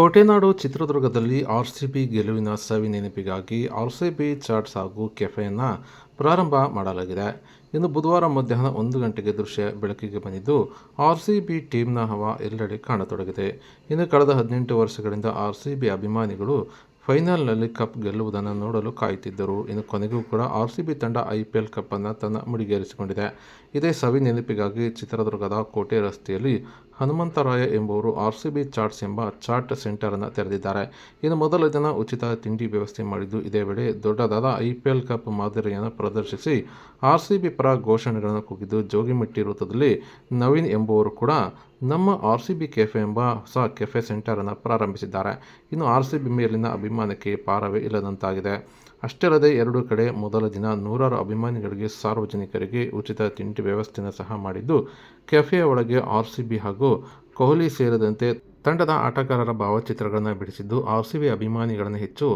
ಕೋಟೆನಾಡು ಚಿತ್ರದುರ್ಗದಲ್ಲಿ R C B ಗೆಲುವಿನ ಸವಿ ನೆನಪಿಗಾಗಿ ಬಿ ಚಾಟ್ಸ್ ಹಾಗೂ ಕೆಫೆಯನ್ನು ಪ್ರಾರಂಭ ಮಾಡಲಾಗಿದೆ. ಇನ್ನು ಬುಧವಾರ ಮಧ್ಯಾಹ್ನ ಒಂದು ಗಂಟೆಗೆ ದೃಶ್ಯ ಬೆಳಕಿಗೆ ಬಂದಿದ್ದು ಆರ್ ಸಿ ಬಿ ಟೀಮ್ನ ಹವಾ ಎಲ್ಲೆಡೆ ಕಾಣತೊಡಗಿದೆ. ಇನ್ನು ಕಳೆದ ಹದಿನೆಂಟು ವರ್ಷಗಳಿಂದ ಆರ್ ಸಿ ಬಿ ಅಭಿಮಾನಿಗಳು ಫೈನಲ್ನಲ್ಲಿ ಕಪ್ ಗೆಲ್ಲುವುದನ್ನು ನೋಡಲು ಕಾಯುತ್ತಿದ್ದರು. ಇನ್ನು ಕೊನೆಗೂ ಕೂಡ ಆರ್ ಸಿ ಬಿ ತಂಡ ಐ ಪಿ ಎಲ್ ಕಪ್ಪನ್ನು ತನ್ನ ಮುಡಿಗೇರಿಸಿಕೊಂಡಿದೆ. ಇದೇ ಸವಿ ನೆನಪಿಗಾಗಿ ಚಿತ್ರದುರ್ಗದ ಕೋಟೆ ರಸ್ತೆಯಲ್ಲಿ ಹನುಮಂತರಾಯ ಎಂಬುವರು ಆರ್ ಸಿ ಬಿ ಚಾಟ್ಸ್ ಎಂಬ ಚಾಟ್ ಸೆಂಟರನ್ನು ತೆರೆದಿದ್ದಾರೆ. ಇನ್ನು ಮೊದಲ ದಿನ ಉಚಿತ ತಿಂಡಿ ವ್ಯವಸ್ಥೆ ಮಾಡಿದ್ದು ಇದೇ ವೇಳೆ ದೊಡ್ಡದಾದ ಐ ಪಿ ಎಲ್ ಕಪ್ ಮಾದರಿಯನ್ನು ಪ್ರದರ್ಶಿಸಿ ಆರ್ ಸಿ ಬಿ ಪರ ಘೋಷಣೆಗಳನ್ನು ಕೂಗಿದ್ದು ಜೋಗಿಮಟ್ಟಿ ವೃತ್ತದಲ್ಲಿ ನವೀನ್ ಎಂಬುವರು ಕೂಡ ನಮ್ಮ ಆರ್ ಸಿ ಬಿ ಕೆಫೆ ಎಂಬ ಹೊಸ ಕೆಫೆ ಸೆಂಟರನ್ನು ಪ್ರಾರಂಭಿಸಿದ್ದಾರೆ. ಇನ್ನು ಆರ್ ಸಿ ಬಿ ಮೇಲಿನ ಅಭಿಮಾನಕ್ಕೆ ಪಾರವೇ ಇಲ್ಲದಂತಾಗಿದೆ. ಅಷ್ಟೇ ಅಲ್ಲದೆ ಎರಡು ಕಡೆ ಮೊದಲ ದಿನ ನೂರಾರು ಅಭಿಮಾನಿಗಳಿಗೆ, ಸಾರ್ವಜನಿಕರಿಗೆ ಉಚಿತ ತಿಂಡಿ ವ್ಯವಸ್ಥೆಯನ್ನು ಸಹ ಮಾಡಿದ್ದು ಕೆಫೆಯ ಒಳಗೆ ಆರ್ ಸಿ ಬಿ ಹಾಗೂ ಕೊಹ್ಲಿ ಸೇರಿದಂತೆ ತಂಡದ ಆಟಗಾರರ ಭಾವಚಿತ್ರಗಳನ್ನು ಬಿಡಿಸಿದ್ದು ಆರ್ ಸಿ ಬಿ ಅಭಿಮಾನಿಗಳನ್ನು ಹೆಚ್ಚು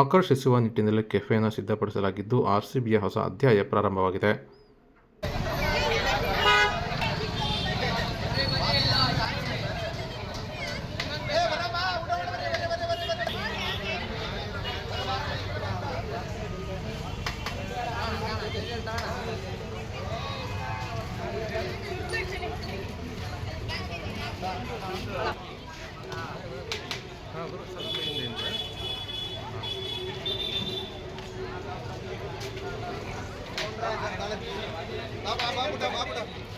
ಆಕರ್ಷಿಸುವ ನಿಟ್ಟಿನಲ್ಲಿ ಕೆಫೆಯನ್ನು ಸಿದ್ಧಪಡಿಸಲಾಗಿದ್ದು ಆರ್ ಸಿ ಬಿಯ ಹೊಸ ಅಧ್ಯಾಯ ಪ್ರಾರಂಭವಾಗಿದೆ. బాబు బాబు బాబు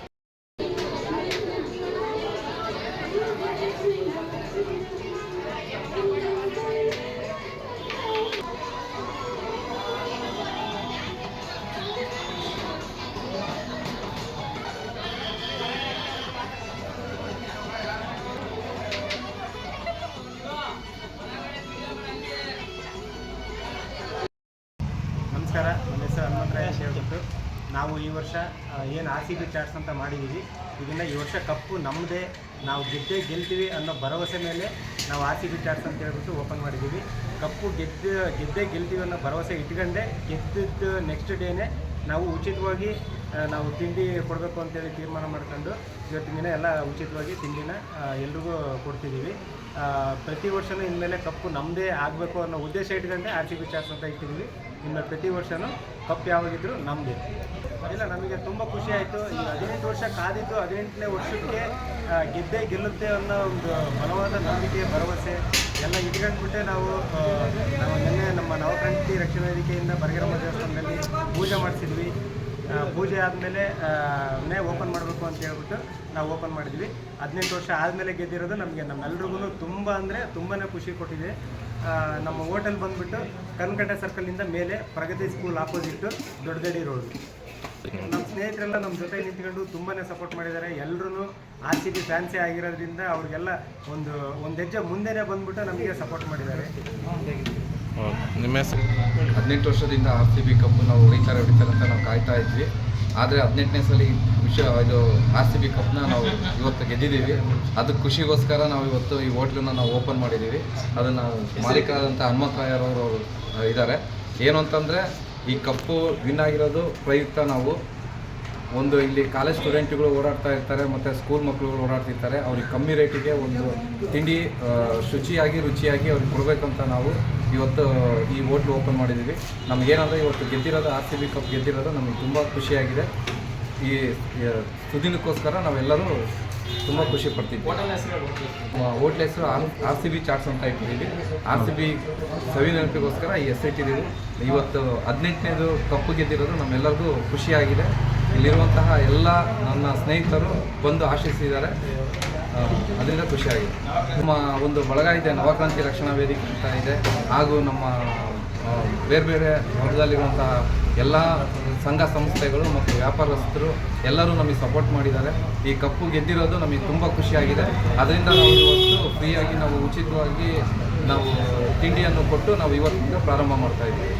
ನಾವು ಈ ವರ್ಷ ಏನು ಆರ್ ಸಿ ಬಿ ಚಾಟ್ಸ್ ಅಂತ ಮಾಡಿದ್ದೀವಿ ಇದನ್ನು ಈ ವರ್ಷ ಕಪ್ಪು ನಮ್ಮದೇ ನಾವು ಗೆದ್ದೇ ಗೆಲ್ತೀವಿ ಅನ್ನೋ ಭರವಸೆ ಮೇಲೆ ನಾವು ಆರ್ ಸಿ ಬಿ ಚಾಟ್ಸ್ ಅಂತ ಹೇಳ್ಬಿಟ್ಟು ಓಪನ್ ಮಾಡಿದ್ದೀವಿ ಕಪ್ಪು ಗೆದ್ದು, ಗೆದ್ದೇ ಗೆಲ್ತೀವಿ ಅನ್ನೋ ಭರವಸೆ ಇಟ್ಕೊಂಡೆ, ಗೆದ್ದಿದ್ದು ನೆಕ್ಸ್ಟ್ ಡೇನೇ ನಾವು ಉಚಿತವಾಗಿ ನಾವು ತಿಂಡಿ ಕೊಡಬೇಕು ಅಂತೇಳಿ ತೀರ್ಮಾನ ಮಾಡ್ಕೊಂಡು ಇವತ್ತಿನ ದಿನ ಎಲ್ಲ ಉಚಿತವಾಗಿ ತಿಂಡಿನ ಎಲ್ರಿಗೂ ಕೊಡ್ತಿದ್ದೀವಿ ಪ್ರತಿ ವರ್ಷವೂ ಇನ್ಮೇಲೆ ಕಪ್ಪು ನಮ್ಮದೇ ಆಗಬೇಕು ಅನ್ನೋ ಉದ್ದೇಶ ಇಟ್ಕೊಂಡೆ ಆರ್ ಸಿ ಬಿ ಚಾಟ್ಸ್ ಅಂತ ಇಟ್ಟಿದ್ದೀವಿ ಇನ್ನು ಪ್ರತಿ ವರ್ಷವೂ ಕಪ್ ಯಾವಾಗಿದ್ರೂ ನಮ್ಮದೇ ಇಲ್ಲ, ನಮಗೆ ತುಂಬ ಖುಷಿ ಆಯಿತು. ಈ ಹದಿನೆಂಟು ವರ್ಷ ಕಾದಿದ್ದು ಹದಿನೆಂಟನೇ ವರ್ಷಕ್ಕೆ ಗೆದ್ದೇ ಗೆಲ್ಲುತ್ತೆ ಅನ್ನೋ ಒಂದು ಬಲವಾದ ನಂಬಿಕೆ, ಭರವಸೆ ಎಲ್ಲ ಇಟ್ಕೊಂಡ್ಬಿಟ್ಟೆ ನಾವು ನಾವು ನಿನ್ನೆ ನಮ್ಮ ನವಕ್ರಾಂತಿ ರಕ್ಷಣಾ ವೇದಿಕೆಯಿಂದ ಬರಗಿರಮ್ಮ ದೇವಸ್ಥಾನದಲ್ಲಿ ಪೂಜೆ ಮಾಡಿಸಿದ್ವಿ. ಪೂಜೆ ಆದಮೇಲೆ ನೇ ಓಪನ್ ಮಾಡಬೇಕು ಅಂತ ಹೇಳ್ಬಿಟ್ಟು ನಾವು ಓಪನ್ ಮಾಡಿದ್ವಿ. ಹದಿನೆಂಟು ವರ್ಷ ಆದಮೇಲೆ ಗೆದ್ದಿರೋದು ನಮಗೆ ನಮ್ಮೆಲ್ರಿಗೂ ತುಂಬ ಅಂದರೆ ತುಂಬಾ ಖುಷಿ ಕೊಟ್ಟಿದೆ. ನಮ್ಮ ಹೋಟೆಲ್ ಬಂದುಬಿಟ್ಟು ಕನ್ಕಟ್ಟೆ ಸರ್ಕಲಿಂದ ಮೇಲೆ ಪ್ರಗತಿ ಸ್ಕೂಲ್ ಆಪೋಸಿಟ್ಟು ದೊಡ್ಡಗಡಿ ರೋಡ್ ನಮ್ಮ ಸ್ನೇಹಿತರೆಲ್ಲ ನಮ್ಮ ಜೊತೆ ನಿಂತ್ಕೊಂಡು ತುಂಬಾ ಸಪೋರ್ಟ್ ಮಾಡಿದ್ದಾರೆ. ಎಲ್ಲರೂ ಆರ್ ಸಿ ಬಿ ಫ್ಯಾನ್ಸಿ ಆಗಿರೋದ್ರಿಂದ ಅವ್ರಿಗೆಲ್ಲ ಒಂದು ಒಂದು ಹೆಜ್ಜೆ ಮುಂದೆನೇ ಬಂದುಬಿಟ್ಟು ನಮಗೆ ಸಪೋರ್ಟ್ ಮಾಡಿದ್ದಾರೆ. ನಿಮ್ಮ ಹೆಸರು? ಹದಿನೆಂಟು ವರ್ಷದಿಂದ ಆರ್ ಸಿ ಬಿ ಕಪ್ಪು ನಾವು ಹೊಡಿತಾರೆ ಹೊಡಿತಾರೆ ಅಂತ ನಾವು ಕಾಯ್ತಾ ಇದ್ವಿ. ಆದರೆ ಹದಿನೆಂಟನೇ ಸಲ ವಿಷಯ ಇದು ಆರ್ ಸಿ ಬಿ ಕಪ್ನ ನಾವು ಇವತ್ತು ಗೆದ್ದಿದ್ದೀವಿ. ಅದಕ್ಕೆ ಖುಷಿಗೋಸ್ಕರ ನಾವು ಇವತ್ತು ಈ ಹೋಟ್ಲನ್ನ ನಾವು ಓಪನ್ ಮಾಡಿದ್ದೀವಿ. ಅದನ್ನು ಮಾಲೀಕರಾದಂಥ ಹನುಮಂತರಾಯರವರು ಇದ್ದಾರೆ. ಏನು ಅಂತಂದರೆ ಈ ಕಪ್ಪು ವಿನ್ ಆಗಿರೋದು ಪ್ರಯುಕ್ತ ನಾವು. ಒಂದು ಇಲ್ಲಿ ಕಾಲೇಜ್ ಸ್ಟೂಡೆಂಟ್ಗಳು ಓಡಾಡ್ತಾ ಇರ್ತಾರೆ ಮತ್ತು ಸ್ಕೂಲ್ ಮಕ್ಕಳುಗಳು ಓಡಾಡ್ತಿರ್ತಾರೆ. ಅವ್ರಿಗೆ ಕಮ್ಮಿ ರೇಟಿಗೆ ಒಂದು ತಿಂಡಿ ಶುಚಿಯಾಗಿ ರುಚಿಯಾಗಿ ಅವ್ರಿಗೆ ಕೊಡಬೇಕಂತ ನಾವು ಇವತ್ತು ಈ ಹೋಟ್ಲ್ ಓಪನ್ ಮಾಡಿದ್ದೀವಿ. ನಮಗೇನಂದರೆ ಇವತ್ತು ಗೆದ್ದಿರೋದು ಆರ್ ಸಿ ಬಿ ಕಪ್ ಗೆದ್ದಿರೋದು ನಮಗೆ ತುಂಬ ಖುಷಿಯಾಗಿದೆ. ಈ ಈ ಸುದಿನಕ್ಕೋಸ್ಕರ ನಾವೆಲ್ಲರೂ ತುಂಬ ಖುಷಿ ಪಡ್ತೀವಿ ಹೋಟ್ಲ್ ಹೆಸರು R R C B chats ಅಂತ ಇಟ್ಟಿದ್ದೀವಿ. ಆರ್ ಸಿ ಬಿ ಸವಿ ನೆನಪಿಗೋಸ್ಕರ ಈ ಹೆಸರಿಟ್ಟಿದ್ದೀವಿ ಇವತ್ತು ಹದಿನೆಂಟನೇದು ಕಪ್ಪು ಗೆದ್ದಿರೋದು ನಮ್ಮೆಲ್ಲರಿಗೂ ಖುಷಿಯಾಗಿದೆ. ಇಲ್ಲಿರುವಂತಹ ಎಲ್ಲ ನನ್ನ ಸ್ನೇಹಿತರು ಬಂದು ಆಶಿಸಿದ್ದಾರೆ ಅದರಿಂದ ಖುಷಿಯಾಗಿದೆ ನಮ್ಮ ಒಂದು ಬಳಗ ಇದೆ, ನವಕ್ರಾಂತಿ ರಕ್ಷಣಾ ವೇದಿಕೆ ಅಂತ ಇದೆ. ಹಾಗೂ ನಮ್ಮ ಬೇರೆ ಬೇರೆ ವರ್ಗದಲ್ಲಿರುವಂತಹ ಎಲ್ಲ ಸಂಘ ಸಂಸ್ಥೆಗಳು ಮತ್ತು ವ್ಯಾಪಾರಸ್ಥರು ಎಲ್ಲರೂ ನಮಗೆ ಸಪೋರ್ಟ್ ಮಾಡಿದ್ದಾರೆ. ಈ ಕಪ್ಪು ಗೆದ್ದಿರೋದು ನಮಗೆ ತುಂಬ ಖುಷಿಯಾಗಿದೆ ಅದರಿಂದ ನಾವು ಇವತ್ತು ಫ್ರೀಯಾಗಿ ನಾವು ಉಚಿತವಾಗಿ ನಾವು ತಿಂಡಿಯನ್ನು ಕೊಟ್ಟು ನಾವು ಇವತ್ತಿಂದ ಪ್ರಾರಂಭ ಮಾಡ್ತಾ ಇದ್ದೀವಿ.